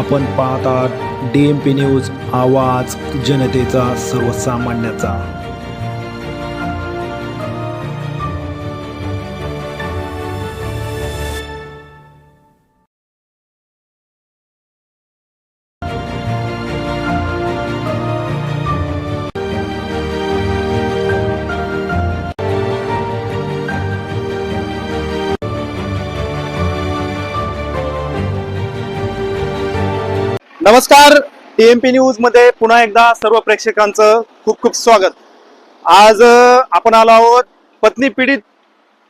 आपण पाहतात D M P news आवाज जनतेचा सर्वसामान्याचा. नमस्कार टीएमपी न्यूजमध्ये पुन्हा एकदा सर्व प्रेक्षकांचं खूप खूप स्वागत. आज आपण आलो आहोत पत्नी पीडित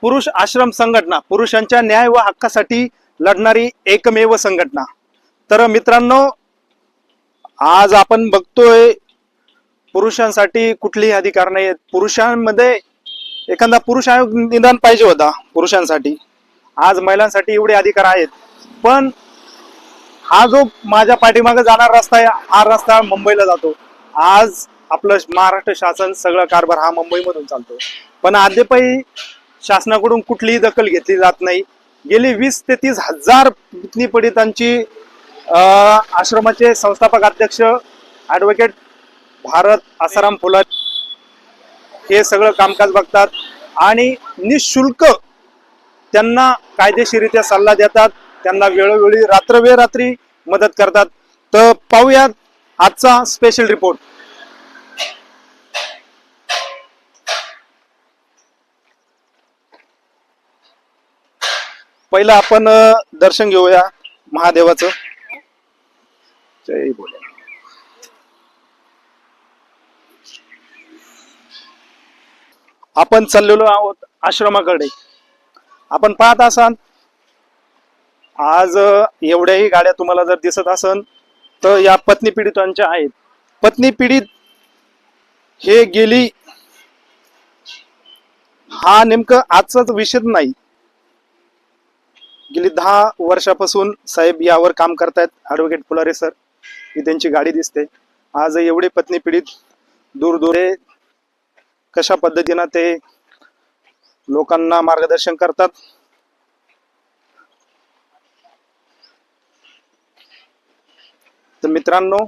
पुरुष आश्रम संघटना पुरुषांच्या न्याय व हक्कासाठी लढणारी एकमेव संघटना. तर मित्रांनो आज आपण बघतोय पुरुषांसाठी कुठलेही अधिकार नाही पुरुषांमध्ये एखादा पुरुष आयोग निदान पाहिजे होता पुरुषांसाठी. आज महिलांसाठी एवढे अधिकार आहेत. पण हा जो माझ्या पाठीमागे जाणारा रस्ता आहे हा रस्ता मुंबईला जातो. आज आपलं महाराष्ट्र शासन सगळं कारभार हा मुंबईमधून चालतो. पण अद्यापही शासनाकडून कुठलीही दखल घेतली जात नाही. गेली वीस ते तीस हजार पत्नी पीडितांची आश्रमाचे संस्थापक अध्यक्ष ॲडव्होकेट भारत आसाराम फुला हे सगळं कामकाज बघतात आणि निशुल्क त्यांना कायदेशीरित्या सल्ला देतात. त्यांना वेळोवेळी रात्रवेळ रात्री मदत करतात. तर पाहूयात आजचा स्पेशल रिपोर्ट पहिलं आपण दर्शन घेऊया महादेवाचं. जय बोला. आपण चाललेलो आहोत आश्रमाकडे. आपण पाहत असाल आज एवढ्याही गाड्या तुम्हाला जर दिसत असन तर या पत्नी पीडितांच्या आहेत. पत्नी पीडित हे गेली हा नेमकं आजचाच विषय नाही. गेली दहा वर्षापासून साहेब यावर काम करतायत ऍडव्होकेट फुलारे सर ही त्यांची गाडी दिसते. आज एवढे पत्नी पीडित दूर दूर हे कशा पद्धतीनं ते लोकांना मार्गदर्शन करतात तर मित्रांनो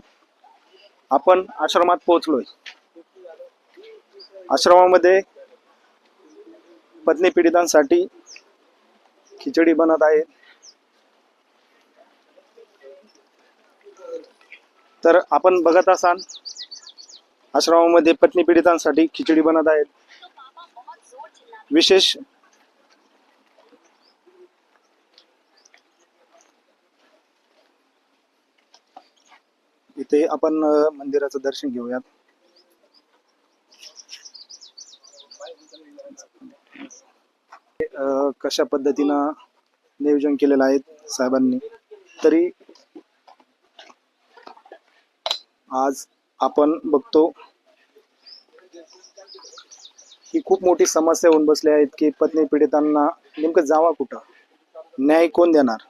आपण आश्रमात पोहोचलोय. आश्रमामध्ये पत्नी पीडितांसाठी खिचडी बनत आहे. तर आपण बघत असाल आश्रमामध्ये पत्नी पीडितांसाठी खिचडी बनत आहेत विशेष ते आपण मंदिराचं दर्शन घेऊयात. कशा पद्धतीनं नियोजन केलेलं आहे साहेबांनी? तरी आज आपण बघतो ही खूप मोठी समस्या होऊन बसली आहेत की पत्नी पीडितांना नेमकं जावा कुठं? न्याय कोण देणार?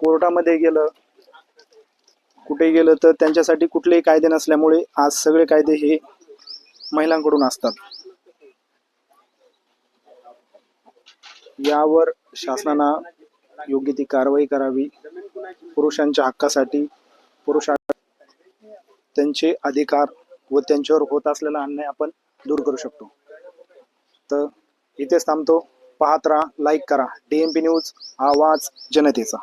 कोर्टामध्ये गेलं कुठे गेलं तर त्यांच्यासाठी कुठलेही कायदे नसल्यामुळे आज सगळे कायदे हे महिलांकडून असतात. यावर शासनाना योग्य ती कारवाई करावी. पुरुषांच्या हक्कासाठी पुरुष त्यांचे अधिकार व त्यांच्यावर होत असलेला अन्याय आपण दूर करू शकतो. तर इथेच थांबतो. पाहत राहा लाईक करा. डीएमपी न्यूज आवाज जनतेचा.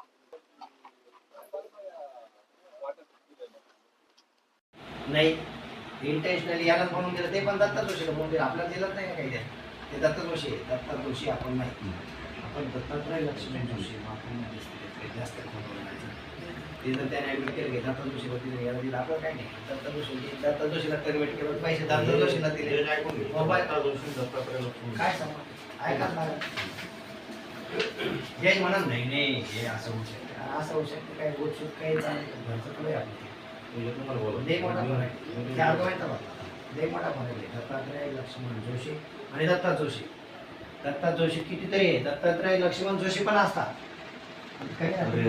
नाही इंटेन्शनली यालाच म्हणून दिलं ते पण दत्ता जोशीला म्हणून दिलं आपल्याला दिलंच नाही काही द्या ते दत्ता जोशी आहे. दत्ता जोशी आपण नाही. आपण दत्तात्रय लक्ष्मण जोशी आपण जास्त. ते जर त्याने ऍडमिट केलं की दत्ता जोशीला दिलं याला दिलं आपलं काही नाही. दत्ता जोशी दत्ता जोशीला ऍडमिट केलं पैसे दत्ता जोशीला दिले. मोबाईल काय सांगा ऐका ना. जय म्हणा नाही नाही हे असं होऊ शकतं. असं होऊ शकतं. काय गोष्ट काही चालेल घरचं तुला आपलं? दत्तात्रय लक्ष्मण जोशी आणि दत्ता जोशी दत्ता जोशी कितीतरी आहे दत्तात्रय लक्ष्मण जोशी पण असतात कमी.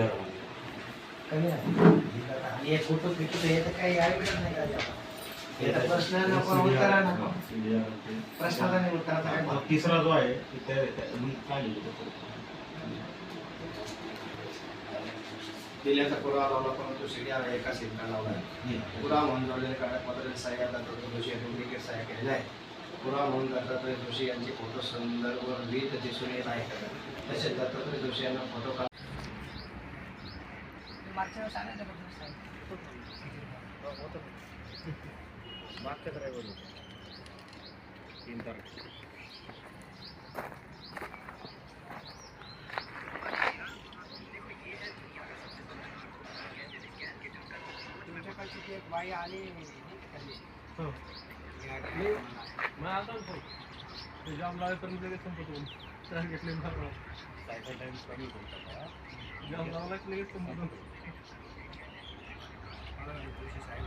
कमी हे फोटो हे तर काही ऐकत नाही का? हे प्रश्न नको उत्तरा नको प्रश्नाला नाही उत्तराचा काय भाव? तिसरा जो आहे तिथे मी काय लिहिलं होतं? दिल्याचा पुरावा लावला परंतु शिड्या एका सिमका लावला आहे. पुरावा म्हणून जोडलेल्या कागदपत्राचे सह्या दत्तात्रय जोशी यांनी डुप्लिकेट सह्या केलेल्या आहेत. पुरावा म्हणून दत्तात्रय जोशी यांचे फोटो संदर्भ रीत दिसून येत आहे. तसेच दत्तात्रय जोशी यांना फोटो काढ मागच्या वेळेस आणायचं एक बाई आली खाली. मग आता ते जॉब लावेपर्यंत लगेच संपतो सांगितले मला सायकल टाइम कमी होता जॉब लावला की लगेच संपतो मला तुळशी साहेब